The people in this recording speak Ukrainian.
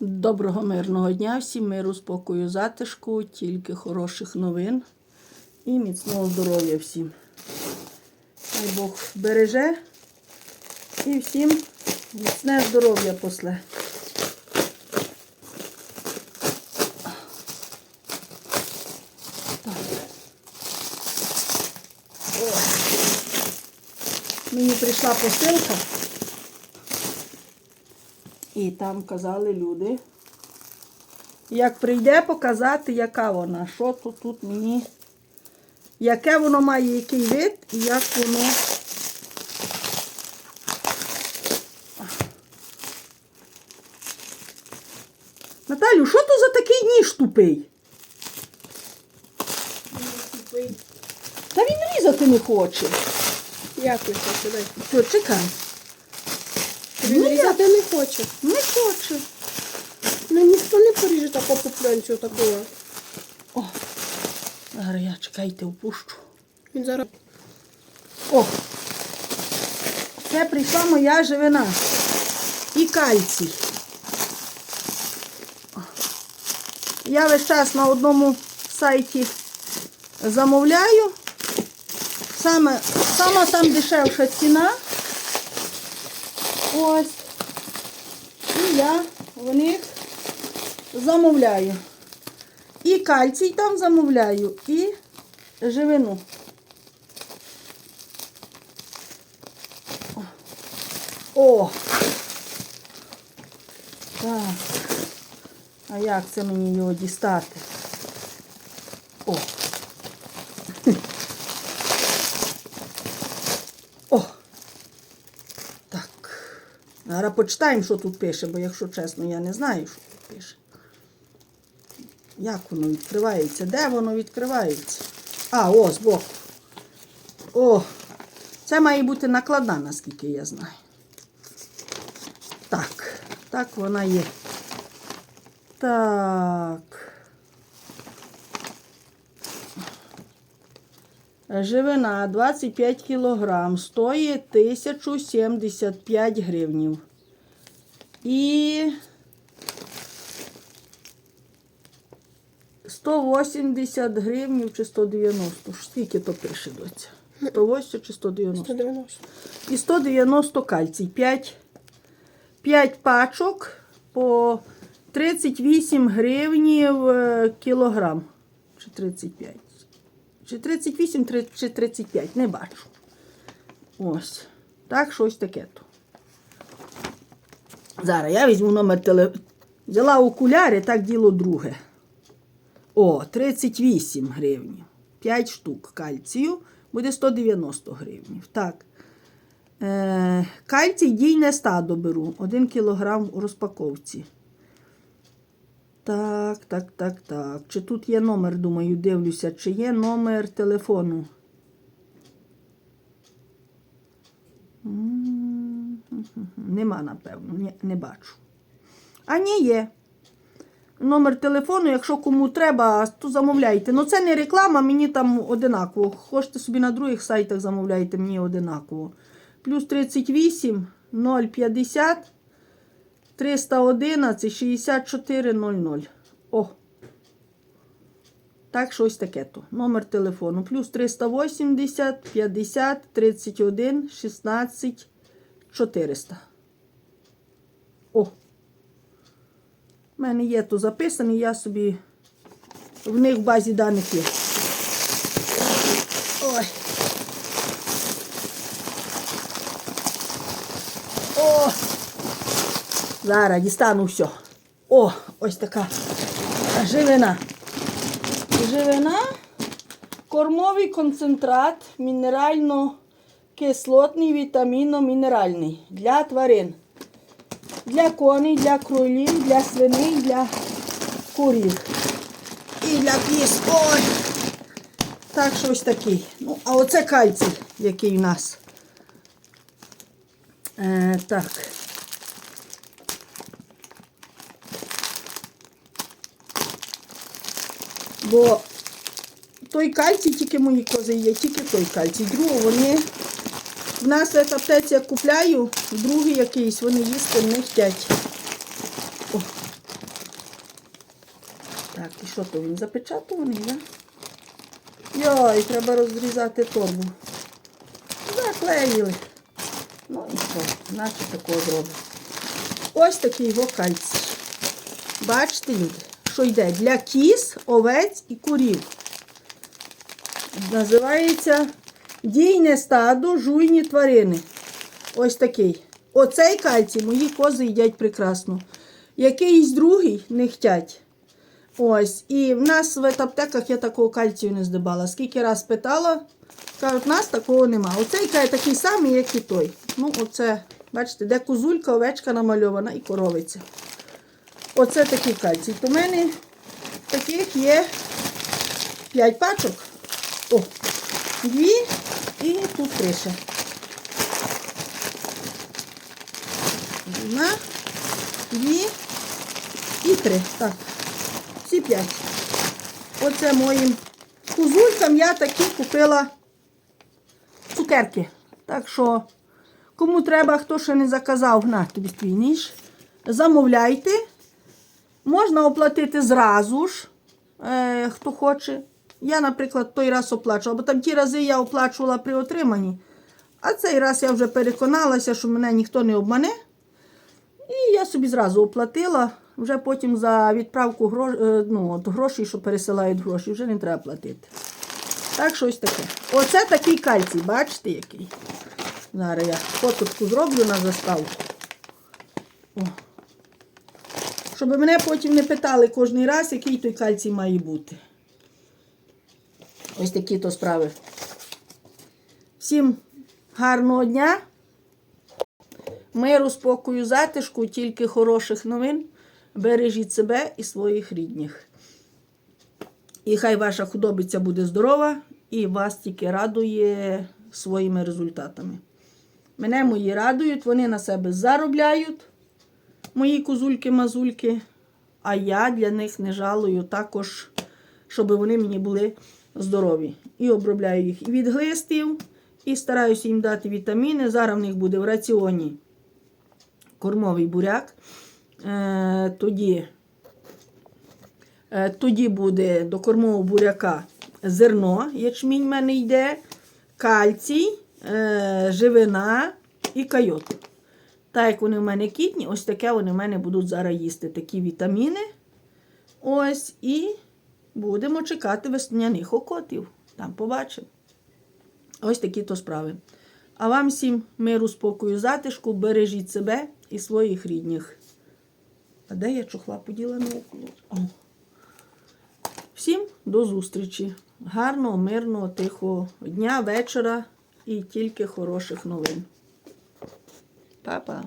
Доброго мирного дня, всім миру, спокою, затишку, тільки хороших новин і міцного здоров'я всім. Хай Бог береже і всім міцне здоров'я после. Мені прийшла посилка. І там казали люди. Як прийде показати, яка вона, що тут, тут мені, яке воно має, який вид і як воно. Наталю, що то за такий ніж тупий? Та він різати не хоче. Як не хоче, дай. Що, чекай. Він Ні. різати не хоче. Не хоче. Ну ніхто не поріже таку попленцю такого. О, зараз я чекайте, впущу. Він зараз. О! Це прийшла моя живина. І кальцій. Я весь час на одному сайті замовляю. Саме, сама там дешевша ціна. Ось. І я в них замовляю. І кальцій там замовляю, і живину. О! Так. А як це мені його дістати? О! Зараз почитаємо, що тут пише, бо якщо чесно, я не знаю, що тут пише. Як воно відкривається? Де воно відкривається? А, о, збоку. О! Це має бути накладна, наскільки я знаю. Так, так вона є. Так. Живина 25 кілограм, стоїть 1075 гривнів. І 180 гривнів чи 190. Скільки то пише доця? 180 чи 190? 190. і 190 кальцій. 5, 5 пачок по 38 гривнів е, кілограм. Чи 35. Чи 38, чи 35, не бачу. Ось. Так, щось таке то. Зараз я візьму номер телефону. Взяла окуляри, так діло друге. О, 38 гривень. 5 штук кальцію буде 190 гривень. Так. Е, кальцій дійне стадо беру. 1 кілограм у розпаковці. Так, так, так, так. Чи тут є номер, думаю, дивлюся, чи є номер телефону. М, Нема, напевно, Ні, не бачу. А ні, є. Номер телефону, якщо кому треба, то замовляйте. Ну це не реклама, мені там одинаково. Хочете собі на других сайтах замовляйте, мені одинаково. Плюс 38 050 311 64 00. О. Так, щось таке то. Номер телефону. Плюс 380 50 31 16 400. О. У мене є то записаний, я собі в них в базі даних є. Ой. О! Зараз дістану все. О, ось така живина. Живина, кормовий концентрат, мінерально-кислотний, вітаміно-мінеральний для тварин. Для коней, для кролів, для свиней, для курів. І для кіз. Ой! Так, щось такий. Ну, а оце кальцій, який у нас. Е, так. Бо той кальцій, тільки мої кози є, тільки той кальцій. Другого вони. В нас в аптеці я купляю, другий якийсь, вони їсти не хочуть. О, Так, і що то він запечатуваний, так? Йой, треба розрізати торбу. Заклеїли. Ну і що, значить такого зробимо. Ось такий його кальцій. Бачите, люди, що йде для кіз, овець і курів. Називається дійне стадо, жуйні тварини. Ось такий. Оцей кальцій мої кози їдять прекрасно. Якийсь другий не хтять. Ось. І в нас в аптеках я такого кальцію не здибала. Скільки раз питала, кажуть, в нас такого нема. Оцей кай такий самий, як і той. Ну, оце, бачите, де козулька, овечка намальована і коровиця. Оце такий кальцій. В мене таких є 5 пачок. О, дві і тут три ще. Одна, дві і три. Так. Всі п'ять. Оце моїм кузулькам я такі купила цукерки. Так що, кому треба, хто ще не заказав, на тобі твій ніж. Замовляйте. Можна оплатити зразу ж, е, хто хоче. Я, наприклад, той раз оплачувала, бо там ті рази я оплачувала при отриманні. А цей раз я вже переконалася, що мене ніхто не обмане. І я собі зразу оплатила. Вже потім за відправку грош... е, ну, от грошей, що пересилають гроші, вже не треба платити. Так, щось таке. Оце такий кальцій, бачите, який. Зараз я фоточку зроблю на заставку. О. Щоб мене потім не питали кожен раз, який той кальцій має бути. Ось такі то справи. Всім гарного дня. Миру, спокою, затишку, тільки хороших новин. Бережіть себе і своїх рідних. І хай ваша худобиця буде здорова і вас тільки радує своїми результатами. Мене мої радують, вони на себе заробляють, мої козульки-мазульки, а я для них не жалую також, щоб вони мені були здорові. І обробляю їх і від глистів, і стараюся їм дати вітаміни. Зараз в них буде в раціоні кормовий буряк. Е, тоді, е, тоді буде до кормового буряка зерно, ячмінь в мене йде, кальцій, е, живина і кайот. Так як вони в мене кітні, ось таке вони в мене будуть зараз їсти. Такі вітаміни. Ось, і будемо чекати весняних окотів. Там побачимо. Ось такі то справи. А вам всім миру, спокою, затишку, бережіть себе і своїх рідних. А де я чохла поділа на? О. Всім до зустрічі. Гарного, мирного, тихого дня, вечора і тільки хороших новин. Па-па.